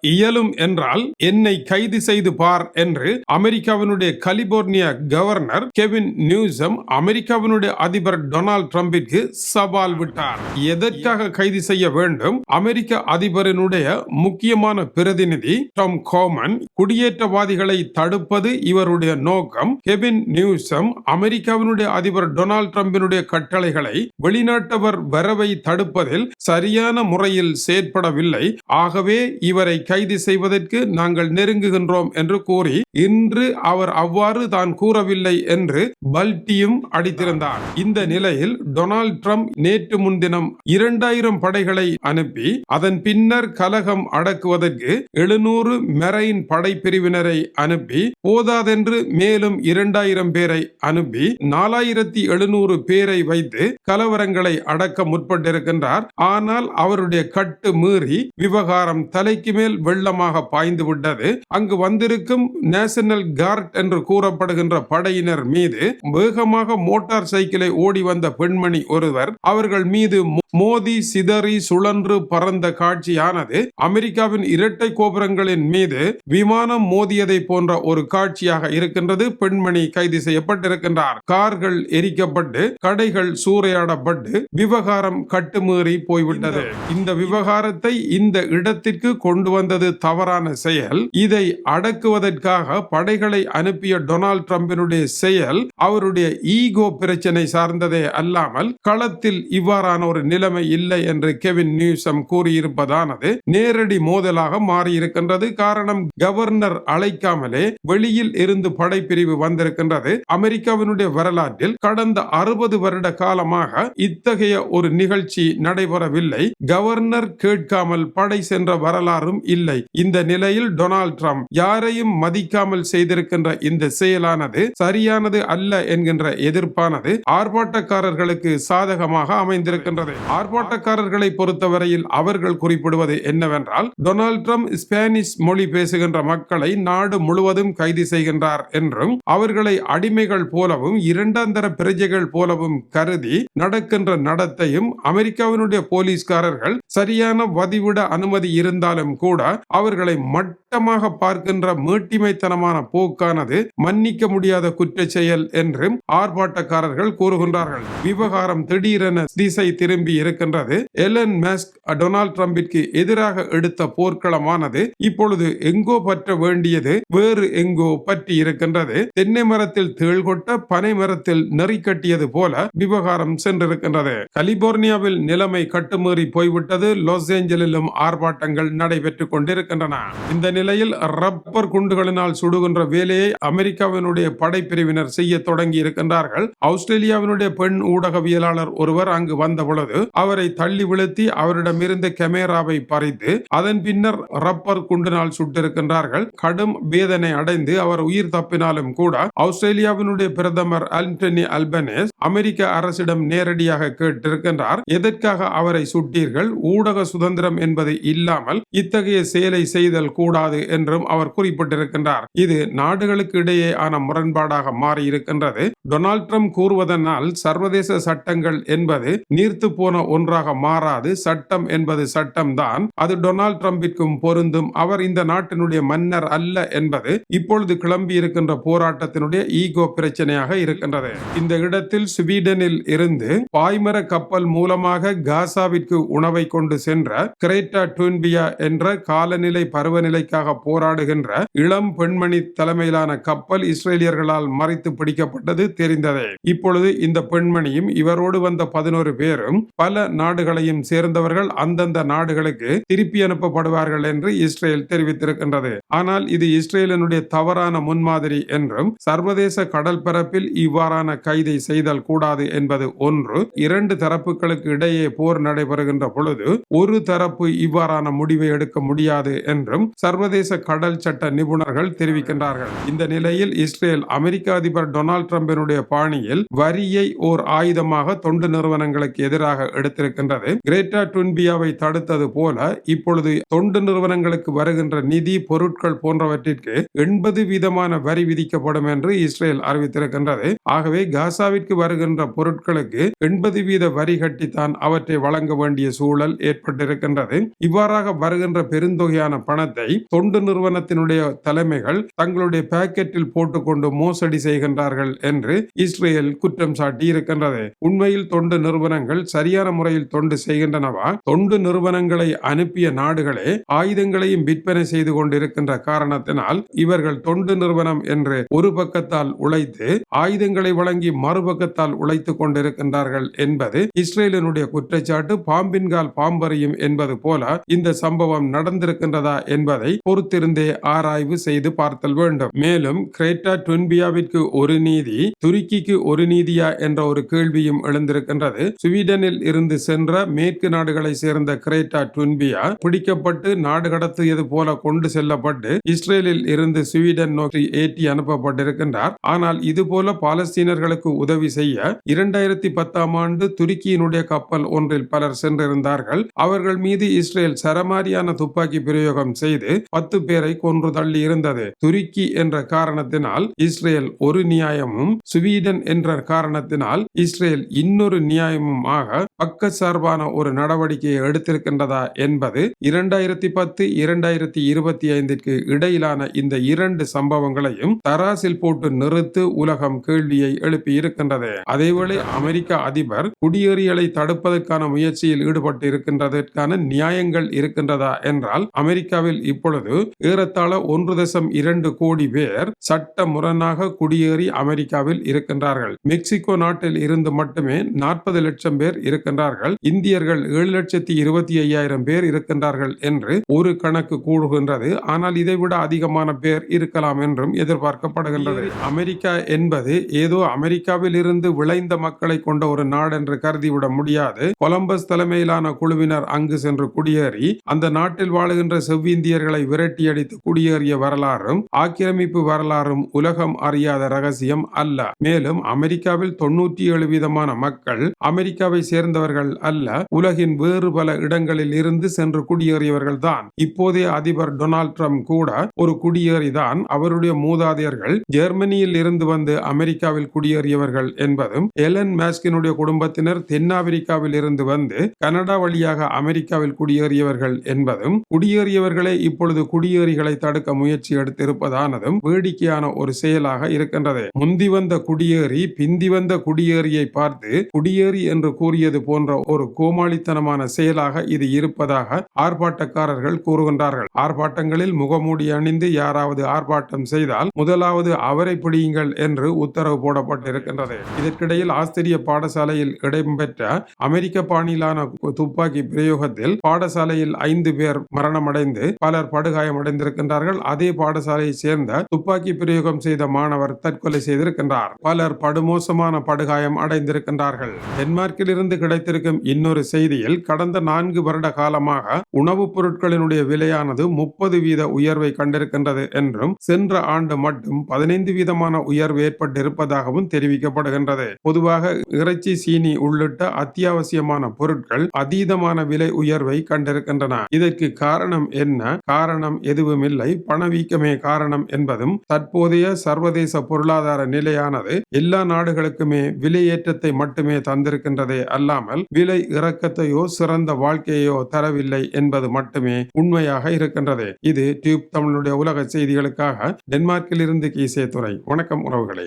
இயலும் என்றால் என்னை கைது செய்து பார் என்று அமெரிக்காவினுடைய கலிபோர்னியா கவர்னர் கெவின் நியூசம் அமெரிக்காவினுடைய அதிபர் டொனால்ட் ட்ரம்பிற்கு சவால் விட்டார். எதற்காக கைது செய்ய வேண்டும்? அமெரிக்க அதிபரினுடைய முக்கியமான பிரதிநிதி டாம் கோமன் குடியேற்றவாதிகளை தடுப்பது இவருடைய நோக்கம். கெவின் நியூசம் அமெரிக்காவினுடைய அதிபர் டொனால்ட் ட்ரம்பினுடைய கட்டளைகளை வெளிநாட்டவர் வரவை தடுப்பதில் சரியான முறையில் செயற்படவில்லை. ஆகவே இவரை கைது செய்வதற்கு நாங்கள் நெருங்குகின்றோம் என்று கூறி இன்று அவர் அவ்வாறு தான் கூறவில்லை என்று பல்டியும் அடித்திருந்தார். இந்த நிலையில் டொனால்ட் ட்ரம்ப் நேற்று முன்தினம் இரண்டாயிரம் படைகளை அனுப்பி அதன் பின்னர் கலகம் அடக்குவதற்கு எழுநூறு மெரைன் படைப்பிரிவினரை அனுப்பி போதாதென்று மேலும் இரண்டாயிரம் பேரை அனுப்பி நாலாயிரத்தி எழுநூறு பேரை வைத்து கலவரங்களை அடக்க முற்பட்டிருக்கின்றார். ஆனால் அவருடைய கட்டு மீறி விவகாரம் தலைக்கு மேல் வெள்ளமாக பாய்ந்து விட்டது. அங்கு வந்திருக்கும் நேஷனல் கார்ட் என்று கூறப்படுகின்ற படையினர் மீது வேகமாக மோட்டார் சைக்கிளை ஓடி வந்த பெண்மணி ஒருவர் அவர்கள் மீது மோதி சிதறி சுழன்று பறந்த காட்சியானது அமெரிக்காவின் இரட்டை கோபுரங்களின் மீது விமானம் மோதியதை போன்ற ஒரு காட்சியாக இருக்கின்றது. பெண்மணி கைது செய்யப்பட்டிருக்கின்றார். கார்கள் எரிக்கப்பட்டு கடைகள் சூறையாடப்பட்டு விவகாரம் கட்டுமீறி போய்விட்டது. இந்த விவகாரத்தை இந்த இடத்திற்கு கொண்டு வந்தது தவறான செயல். இதை அடக்குவதற்காக படைகளை அனுப்பிய டொனால்ட் ட்ரம்பினுடைய செயல் அவருடைய ஈகோ பிரச்சனை சார்ந்ததே அல்லாமல் களத்தில் இவ்வாறான ஒரு நிலைமை இல்லை என்று கெவின் நியூசம் கூறியிருப்பதானது நேரடி மோதலாக மாறியிருக்கின்றது. காரணம் கவர்னர் அழைக்காமலே வெளியில் இருந்து படைப்பிரிவு வந்திருக்கின்றது. அமெரிக்காவினுடைய வரலாற்றில் கடந்த அறுபது வருட காலமாக இத்தகைய ஒரு நிகழ்ச்சி நடைபெறவில்லை. கவர்னர் கேட்காமல் படை சென்ற வரலாறும் இல்லை இல்லை. இந்த நிலையில் டொனால்ட் ட்ரம்ப் யாரையும் மதிக்காமல் செய்திருக்கின்ற இந்த செயலானது சரியானது அல்ல என்கின்ற எதிர்ப்பானது ஆர்ப்பாட்டக்காரர்களுக்கு சாதகமாக அமைந்திருக்கின்றது. ஆர்ப்பாட்டக்காரர்களை பொறுத்தவரையில் அவர்கள் குறிப்பிடுவது என்னவென்றால் டொனால்ட் ட்ரம்ப் ஸ்பானிஷ் மொழி பேசுகின்ற மக்களை நாடு முழுவதும் கைது செய்கின்றார் என்றும் அவர்களை அடிமைகள் போலவும் இரண்டாந்தர பிரஜைகள் போலவும் கருதி நடக்கின்ற நடத்தையும் அமெரிக்காவினுடைய போலீஸ்காரர்கள் சரியான வதிவிட அனுமதி இருந்தாலும் கூட அவர்களை மட்டும் மட்டமாக பார்க்கின்ற மேட்டிமைத்தனமான போக்கானது மன்னிக்க முடியாத குற்ற செயல் என்றும் ஆர்ப்பாட்டக்காரர்கள் கூறுகின்றார்கள். விவகாரம் திடீரென திசை திரும்பி இருக்கின்றது. எலன் மஸ்க் டொனால்ட் ட்ரம்பிற்கு எதிராக எடுத்த போர்க்களமானது இப்பொழுது எங்கோ பற்ற வேண்டியது வேறு எங்கோ பற்றி இருக்கின்றது. தென்னை மரத்தில் தேள் கொட்ட பனை மரத்தில் நெறி கட்டியது போல விவகாரம் சென்றிருக்கின்றது. கலிபோர்னியாவில் நிலைமை கட்டுமீறி போய்விட்டது. லாஸ் ஏஞ்சலிலும் ஆர்ப்பாட்டங்கள் நடைபெற்றுக் கொண்டிருக்கின்றன. இந்த நிலையில் ரப்பர் குண்டுகளினால் சுடுகின்ற வேலையை அமெரிக்காவினுடைய படைப்பிரிவினர் செய்ய தொடங்கி இருக்கின்றார்கள் ஆஸ்திரேலியாவினுடைய பெண் ஊடகவியலாளர் ஒருவர் அங்கு வந்த பொழுது அவரை தள்ளி விழுத்தி அவரிடமிருந்து கெமேராவை பறித்து அதன் பின்னர் ரப்பர் குண்டினால் சுட்டிருக்கின்றார்கள். கடும் வேதனை அடைந்து அவர் உயிர் தப்பினாலும் கூட ஆஸ்திரேலியாவினுடைய பிரதமர் ஆண்டனி அல்பனேஸ் அமெரிக்க அரசிடம் நேரடியாக கேட்டிருக்கின்றார். எதற்காக அவரை சுட்டீர்கள்? ஊடக சுதந்திரம் என்பது இல்லாமல் இத்தகைய செயலை செய்தல் கூடாது கூடாது என்றும் அவர் குறிப்பிட்டிருக்கின்றார். இது நாடுகளுக்கு இடையே ஆன முரண்பாடாக மாறியிருக்கின்றது. டொனால்ட் ட்ரம்ப் கூறுவதனால் சர்வதேச சட்டங்கள் என்பது நீர்த்து போன ஒன்றாக மாறாது. சட்டம் என்பது சட்டம்தான். அது டொனால்ட் ட்ரம்பிற்கும் பொருந்தும். அவர் இந்த நாட்டினுடைய மன்னர் அல்ல என்பது இப்பொழுது கிளம்பி இருக்கின்ற போராட்டத்தினுடைய ஈகோ பிரச்சனையாக இருக்கின்றது. இந்த இடத்தில் ஸ்வீடனில் இருந்து பாய்மர கப்பல் மூலமாக காசாவிற்கு உணவை கொண்டு சென்ற கிரேட்டா டூன்பியா என்ற காலநிலை பருவநிலைக்கு பருவநிலைக்காக போராடுகின்ற இளம் பெண்மணி தலைமையிலான கப்பல் இஸ்ரேலியர்களால் மறைத்து பிடிக்கப்பட்டது தெரிந்ததே. இப்பொழுது இந்த பெண்மணியும் இவரோடு வந்த பதினோரு பேரும் பல நாடுகளையும் சேர்ந்தவர்கள் அந்தந்த நாடுகளுக்கு திருப்பி அனுப்பப்படுவார்கள் என்று இஸ்ரேல் தெரிவித்திருக்கின்றது. ஆனால் இது இஸ்ரேலினுடைய தவறான முன்மாதிரி என்றும் சர்வதேச கடல் பரப்பில் இவ்வாறான கைதை செய்தல் கூடாது என்பது ஒன்று இரண்டு தரப்புகளுக்கு இடையே போர் நடைபெறுகின்ற பொழுது ஒரு தரப்பு இவ்வாறான முடிவை எடுக்க முடியாது என்றும் சர்வதேச சர்வதேச கடல் சட்ட நிபுணர்கள் தெரிவிக்கின்றார்கள். இந்த நிலையில் இஸ்ரேல் அமெரிக்க அதிபர் டொனால்ட் ட்ரம்பினுடைய பாணியில் வரியை ஓர் ஆயுதமாக தொண்டு நிறுவனங்களுக்கு எதிராக எடுத்திருக்கின்றது. கிரேட்டா டுன்பியாவை தடுத்தது போல இப்பொழுது தொண்டு நிறுவனங்களுக்கு வருகின்ற நிதி பொருட்கள் போன்றவற்றிற்கு எண்பது வீதமான வரி விதிக்கப்படும் என்று இஸ்ரேல் அறிவித்திருக்கின்றது. ஆகவே காசாவிற்கு வருகின்ற பொருட்களுக்கு எண்பது வீத வரி கட்டித்தான் அவற்றை வழங்க வேண்டிய சூழல் ஏற்பட்டிருக்கின்றது. இவ்வாறாக வருகின்ற பெருந்தொகையான பணத்தை தொண்டு நிறுவனத்தினுடைய தலைமைகள் தங்களுடைய பாக்கெட்டில் போட்டுக்கொண்டு மோசடி செய்கின்றார்கள் என்று இஸ்ரேல் குற்றம் சாட்டி இருக்கின்றது. உண்மையில் தொண்டு நிறுவனங்கள் சரியான முறையில் தொண்டு செய்கின்றனவா? தொண்டு நிறுவனங்களை அனுப்பிய நாடுகளே ஆயுதங்களையும் விற்பனை செய்து கொண்டிருக்கின்ற காரணத்தினால் இவர்கள் தொண்டு நிறுவனம் என்று ஒரு பக்கத்தால் உழைத்து ஆயுதங்களை வழங்கி மறுபக்கத்தால் உழைத்துக் கொண்டிருக்கின்றார்கள் என்பது இஸ்ரேலினுடைய குற்றச்சாட்டு. பாம்பின்கால் பாம்பறியும் என்பது போல இந்த சம்பவம் நடந்திருக்கின்றதா என்பதை பொறுத்திருந்தே ஆராய்வு செய்து பார்த்தல் வேண்டும். மேலும் கிரேட்டா டுன்பியாவிற்கு ஒரு நீதி துருக்கிக்கு ஒரு நீதியா என்ற ஒரு கேள்வியும் எழுந்திருக்கின்றது. ஸ்வீடனில் இருந்து சென்ற மேற்கு நாடுகளை சேர்ந்த கிரேட்டா டுன்பியா பிடிக்கப்பட்டு நாடு கடத்தியது போல கொண்டு செல்லப்பட்டு இஸ்ரேலில் இருந்து ஸ்வீடன் நோக்கி ஏற்றி அனுப்பப்பட்டிருக்கின்றார். ஆனால் இது போல பாலஸ்தீனர்களுக்கு உதவி செய்ய இரண்டாயிரத்தி பத்தாம் ஆண்டு துருக்கியினுடைய கப்பல் ஒன்றில் பலர் சென்றிருந்தார்கள். அவர்கள் மீது இஸ்ரேல் சரமாரியான துப்பாக்கி பிரயோகம் செய்து பத்து பேரை கொன்று தள்ளி இருந்தது. துருக்கி என்ற காரணத்தினால் இஸ்ரேல் ஒரு நியாயமும் சுவீடன் என்ற காரணத்தினால் இஸ்ரேல் இன்னொரு நியாயமும் ஆக பக்க சார்பான ஒரு நடவடிக்கையை எடுத்திருக்கின்றதா என்பது இரண்டாயிரத்தி பத்து இரண்டாயிரத்தி இருபத்தி ஐந்திற்கு இடையிலான இந்த இரண்டு சம்பவங்களையும் தராசில் போட்டு நிறுத்து உலகம் கேள்வியை எழுப்பி இருக்கின்றது. அதேவேளை அமெரிக்க அதிபர் குடியேறியலை தடுப்பதற்கான முயற்சியில் ஈடுபட்டு இருக்கின்றதற்கான நியாயங்கள் இருக்கின்றதா என்றால் அமெரிக்காவில் இப்பொழுது ஏறத்தாழ ஒன்று தசம் இரண்டு கோடி பேர் சட்ட முரணாக குடியேறி அமெரிக்காவில் இருக்கின்றார்கள். மெக்சிகோ நாட்டில் இருந்து மட்டுமே நாற்பது லட்சம் பேர் இருக்கின்றார்கள். இந்தியர்கள் ஏழு லட்சத்தி இருபத்தி ஐயாயிரம் பேர் இருக்கின்றார்கள் என்று ஒரு கணக்கு கூடுகின்றது ஆனால் இதைவிட அதிகமான பேர் இருக்கலாம் என்றும் எதிர்பார்க்கப்படுகின்றது. அமெரிக்கா என்பது ஏதோ அமெரிக்காவில் இருந்து விளைந்த மக்களை கொண்ட ஒரு நாடு என்று கருதிவிட முடியாது. கொலம்பஸ் தலைமையிலான குழுவினர் அங்கு சென்று குடியேறி அந்த நாட்டில் வாழுகின்ற செவ்விந்தியர்களை விரட்டியடித்து குடியேறிய வரலாறும் ஆக்கிரமிப்பு வரலாறும் உலகம் அறியாத ரகசியம் அல்ல. மேலும் அமெரிக்காவில் தொண்ணூற்றி ஏழு வீதமான மக்கள் அமெரிக்காவை சேர்ந்தவர்கள் அல்ல உலகின் வேறு பல இடங்களில் இருந்து சென்று குடியேறியவர்கள் தான் இப்போதைய அதிபர் டொனால்ட் ட்ரம்ப் கூட ஒரு குடியேறிதான். அவருடைய மூதாதையர்கள் ஜெர்மனியில் இருந்து வந்து அமெரிக்காவில் குடியேறியவர்கள் என்பதும் எலன் மேஸ்கினுடைய குடும்பத்தினர் தென்னாப்பிரிக்காவில் இருந்து வந்து கனடா வழியாக அமெரிக்காவில் குடியேறியவர்கள் என்பதும் குடியேறியவர்களே இப்பொழுது குடியேறிகளை தடுக்க முயற்சி எடுத்திருப்பதானதும் வேடிக்கையான ஒரு செயலாக இருக்கின்றது. முந்தி வந்த குடியேறி பிந்தி வந்த குடியேறியை பார்த்து குடியேறி என்று கூறியது போன்ற ஒரு கோமாளித்தனமான செயலாக இது இருப்பதாக ஆர்ப்பாட்டக்காரர்கள் கூறுகின்றார்கள். ஆர்ப்பாட்டங்களில் முகமூடி அணிந்து யாராவது ஆர்ப்பாட்டம் செய்தால் முதலாவது அவரை பிடியுங்கள் என்று உத்தரவு போடப்பட்டிருக்கின்றது. இதற்கிடையில் ஆஸ்திரிய பாடசாலையில் இடம்பெற்ற அமெரிக்க பாணியிலான துப்பாக்கி பிரயோகத்தில் பாடசாலையில் ஐந்து பேர் மரணமடைந்து பலர் படு படுகாயமடைந்திருக்கின்றார்கள். அதே பாடசாலையை சேர்ந்த துப்பாக்கி பிரயோகம் செய்த மாணவர் தற்கொலை செய்திருக்கின்றார். பலர் படுமோசமான படுகாயம் அடைந்திருக்கின்றார்கள். டென்மார்க்கில் இருந்து கிடைத்திருக்கும் இன்னொரு செய்தியில் கடந்த நான்கு வருட காலமாக உணவுப் பொருட்களினுடைய விலையானது முப்பது வீத உயர்வை கண்டிருக்கின்றது என்றும் சென்ற ஆண்டு மட்டும் பதினைந்து வீதமான உயர்வு ஏற்பட்டிருப்பதாகவும் தெரிவிக்கப்படுகின்றது. பொதுவாக இறைச்சி சீனி உள்ளிட்ட அத்தியாவசியமான பொருட்கள் அதீதமான விலை உயர்வை கண்டிருக்கின்றன. இதற்கு காரணம் என்ன? காரணம் எதுவுமில்லை. பணவீக்கமே காரணம் என்பதும் தற்போதைய சர்வதேச பொருளாதார நிலையானது எல்லா நாடுகளுக்குமே விலையேற்றத்தை மட்டுமே தந்திருக்கின்றதே அல்லாமல் விலை இறக்கத்தையோ சிறந்த வாழ்க்கையோ தரவில்லை என்பது மட்டுமே உண்மையாக இருக்கின்றது. இது டியூப் தமிழுடைய உலக செய்திகளுக்காக டென்மார்க்கில் இருந்து கீசே துறை வணக்கம் உறவுகளே.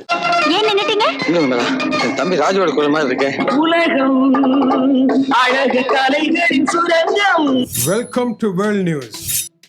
தம்பி ராஜோட குரல் மாதிரி இருக்கு. உலகம் அழகு கலைகளின் சுரங்கம். Welcome to world news